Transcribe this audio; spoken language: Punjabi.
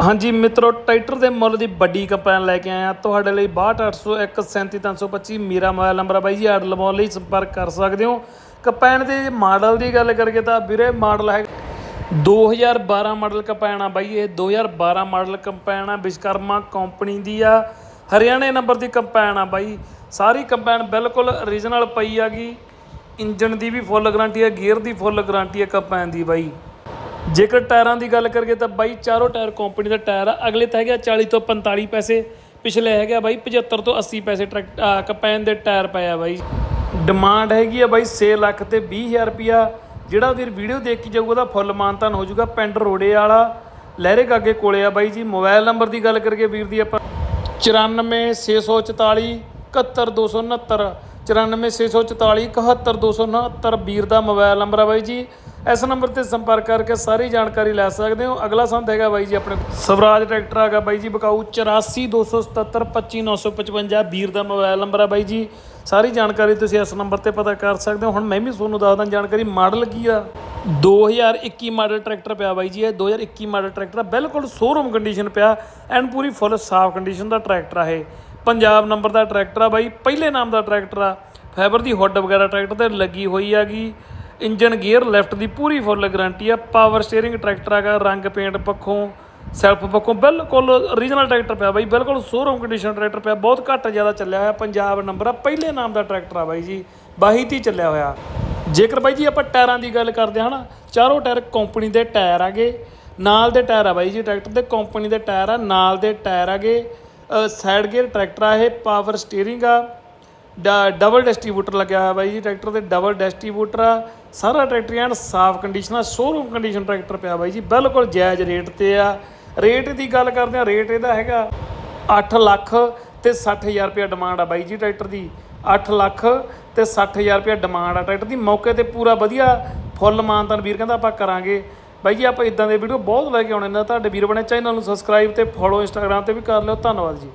ਹਾਂਜੀ ਮਿੱਤਰੋ, ਟਰੈਕਟਰ ਦੇ ਮੁੱਲ ਦੀ ਵੱਡੀ ਕੰਪੈਨ ਲੈ ਕੇ ਆਇਆ ਤੁਹਾਡੇ ਲਈ 6280137325 ਮੇਰਾ ਮੋਬਾਈਲ ਨੰਬਰ ਹੈ ਬਾਈ ਜੀ। ਆਰਡਰ ਲਵਾਉਣ ਲਈ ਸੰਪਰਕ ਕਰ ਸਕਦੇ ਹੋ। ਕੰਪੈਨ ਦੇ ਮਾਡਲ ਦੀ ਗੱਲ ਕਰੀਏ ਤਾਂ ਵੀਰੇ, ਮਾਡਲ ਹੈ 2012 ਮਾਡਲ ਕੰਪੈਨ ਆ ਬਾਈ। ਇਹ 2012 ਮਾਡਲ ਕੰਪੈਨ ਆ। ਵਿਸ਼ਕਰਮਾ ਕੰਪਨੀ ਦੀ ਆ। ਹਰਿਆਣੇ ਨੰਬਰ ਦੀ ਕੰਪੈਨ ਆ ਬਾਈ। ਸਾਰੀ ਕੰਪੈਨ ਬਿਲਕੁਲ ਓਰੀਜਨਲ ਪਈ ਆਗੀ ਇੰਜਨ ਦੀ ਵੀ ਫੁੱਲ ਗਾਰੰਟੀ ਹੈ ਗੇਅਰ ਦੀ ਫੁੱਲ ਗਾਰੰਟੀ ਹੈ ਕੰਪੈਨ ਦੀ ਬਾਈ। ਜੇਕਰ ਟਾਇਰਾਂ ਦੀ ਗੱਲ ਕਰੀਏ ਤਾਂ ਬਾਈ ਚਾਰੋਂ ਟਾਇਰ ਕੰਪਨੀ ਦਾ ਟਾਇਰ ਆ। ਅਗਲੇ ਤਾਂ ਹੈਗਾ 40 ਤੋਂ 45 ਪੈਸੇ। ਪਿਛਲੇ ਹੈਗਾ ਬਾਈ 75 ਤੋਂ 80 ਪੈਸੇ ਟਰੈਕ ਕਪੈਨ ਦੇ ਟਾਇਰ ਪਏ ਬਾਈ। ਡਿਮਾਂਡ ਹੈਗੀ ਆ ਬਾਈ 6 ਲੱਖ ਤੇ 20000 ਰੁਪਿਆ ਜਿਹੜਾ ਵੀਰ ਵੀਡੀਓ ਦੇਖ ਕੇ ਜਾਊਗਾ ਉਹਦਾ ਫੁੱਲ ਮਾਨਤਾਨ ਹੋ ਜਾਊਗਾ ਪਿੰਡ ਰੋੜੇ ਵਾਲਾ। ਲਹਿਰੇ ਕਾਗੇ ਕੋਲੇ ਆ ਬਾਈ ਜੀ। ਮੋਬਾਈਲ ਨੰਬਰ ਦੀ ਗੱਲ ਕਰੀਏ ਵੀਰ ਦੀ ਆਪਾਂ। 94644 71269 94644 71269 ਵੀਰ ਦਾ ਮੋਬਾਈਲ ਨੰਬਰ ਆ ਬਾਈ ਜੀ। ਇਸ ਨੰਬਰ ਤੇ ਸੰਪਰਕ ਕਰਕੇ ਸਾਰੀ ਜਾਣਕਾਰੀ ਲੈ ਸਕਦੇ ਹੋ। ਅਗਲਾ ਸੰਦ ਹੈਗਾ ਬਾਈ ਜੀ ਆਪਣੇ ਸਵਰਾਜ ਟਰੈਕਟਰ ਹੈਗਾ ਬਾਈ ਜੀ, ਬਕਾਊ 8427725955 ਵੀਰ ਦਾ ਮੋਬਾਈਲ ਨੰਬਰ ਆ ਬਾਈ ਜੀ। ਸਾਰੀ ਜਾਣਕਾਰੀ ਤੁਸੀਂ ਇਸ ਨੰਬਰ ਤੇ ਪਤਾ ਕਰ ਸਕਦੇ ਹੋ। ਹੁਣ ਮੈਂ ਵੀ ਤੁਹਾਨੂੰ ਦੱਸਦਾ, ਜਾਣਕਾਰੀ ਮਾਡਲ ਕੀ ਆ? 2021 ਮਾਡਲ ਟਰੈਕਟਰ ਪਿਆ ਬਾਈ ਜੀ, ਇਹ 2021 ਮਾਡਲ ਟਰੈਕਟਰ ਆ। ਬਿਲਕੁਲ ਸ਼ੋਰੂਮ ਕੰਡੀਸ਼ਨ ਪਿਆ ਐਨ ਪੂਰੀ ਫੁੱਲ ਸਾਫ਼ ਕੰਡੀਸ਼ਨ ਦਾ ਟਰੈਕਟਰ ਆ ਇਹ। ਪੰਜਾਬ ਨੰਬਰ ਦਾ ਟਰੈਕਟਰ ਆ ਬਾਈ, ਪਹਿਲੇ ਨਾਮ ਦਾ ਟਰੈਕਟਰ ਆ। ਫਾਈਬਰ ਦੀ ਹੁੱਡ ਵਗੈਰਾ ਟਰੈਕਟਰ ਤੇ ਲੱਗੀ ਹੋਈ ਹੈਗੀ। ਇੰਜਨ ਗੀਅਰ ਲੈਫਟ ਦੀ ਪੂਰੀ ਫੁੱਲ ਗਾਰੰਟੀ ਆ ਪਾਵਰ ਸਟੀਅਰਿੰਗ ਟਰੈਕਟਰ ਹੈਗਾ, ਰੰਗ ਪੇਂਟ ਪੱਖੋਂ ਸੈਲਫ ਪੱਖੋਂ ਬਿਲਕੁਲ ਓਰੀਜਨਲ ਟਰੈਕਟਰ ਪਿਆ ਬਾਈ, ਬਿਲਕੁਲ ਸ਼ੋਰੂਮ ਕੰਡੀਸ਼ਨ ਟਰੈਕਟਰ ਪਿਆ, ਬਹੁਤ ਘੱਟ ਜ਼ਿਆਦਾ ਚੱਲਿਆ ਹੋਇਆ, ਪੰਜਾਬ ਨੰਬਰ ਆ, ਪਹਿਲੇ ਨਾਮ ਦਾ ਟਰੈਕਟਰ ਆ ਬਾਈ ਜੀ ਬਾਈ ਤੀ ਚੱਲਿਆ ਹੋਇਆ। ਜੇਕਰ ਬਾਈ ਜੀ ਆਪਾਂ ਟਾਇਰਾਂ ਦੀ ਗੱਲ ਕਰਦੇ ਹਾਂ ਨਾ ਚਾਰੋਂ ਟਾਇਰ ਕੰਪਨੀ ਦੇ ਟਾਇਰ ਆਗੇ ਨਾਲ ਦੇ ਟਾਇਰ ਆ ਬਾਈ ਜੀ ਟਰੈਕਟਰ ਦੇ ਕੰਪਨੀ ਦੇ ਟਾਇਰ ਆ, ਨਾਲ ਦੇ ਟਾਇਰ ਆਗੇ ਸਾਈਡ ਗੇਅਰ ਟਰੈਕਟਰ ਆ ਇਹ ਪਾਵਰ ਸਟੀਅਰਿੰਗ ਆ ਡਬਲ ਡਿਸਟ੍ਰੀਬਿਊਟਰ ਲੱਗਿਆ ਹੋਇਆ ਬਾਈ ਜੀ ਟਰੈਕਟਰ ਤੇ ਡਬਲ ਡਿਸਟ੍ਰੀਬਿਊਟਰ ਆ। ਸਾਰਾ ਟਰੈਕਟਰ ਐਨ ਸਾਫ਼ ਕੰਡੀਸ਼ਨ ਆ ਸ਼ੋਰੂਮ ਕੰਡੀਸ਼ਨ ਟਰੈਕਟਰ ਪਿਆ ਬਾਈ ਜੀ, ਬਿਲਕੁਲ ਜਾਇਜ਼ ਰੇਟ ਤੇ ਆ। ਰੇਟ ਦੀ ਗੱਲ ਕਰਦੇ ਆ ਰੇਟ ਇਹਦਾ ਹੈਗਾ 8 ਲੱਖ ਤੇ 60000 ਰੁਪਏ ਡਿਮਾਂਡ ਆ ਬਾਈ ਜੀ ਟਰੈਕਟਰ ਦੀ। 8 ਲੱਖ ਤੇ 60000 ਰੁਪਏ ਡਿਮਾਂਡ ਆ ਟਰੈਕਟਰ ਦੀ। ਮੌਕੇ ਤੇ ਪੂਰਾ ਵਧੀਆ ਫੁੱਲ ਮਾਨਤਾਨ ਵੀਰ ਕਹਿੰਦਾ ਆਪਾਂ ਕਰਾਂਗੇ। ਬਾਈ ਜੀ, ਆਪਾਂ ਇਦਾਂ ਦੇ ਵੀਡੀਓ ਬਹੁਤ ਲੈ ਕੇ ਆਉਣੇ ਨੇ। ਤੁਹਾਡੇ ਵੀਰ ਬਣੇ ਚੈਨਲ ਨੂੰ ਸਬਸਕ੍ਰਾਈਬ ਤੇ ਫੋਲੋ ਇੰਸਟਾਗ੍ਰam ਤੇ ਵੀ ਕਰ ਲਿਓ। ਧੰਨਵਾਦ ਜੀ।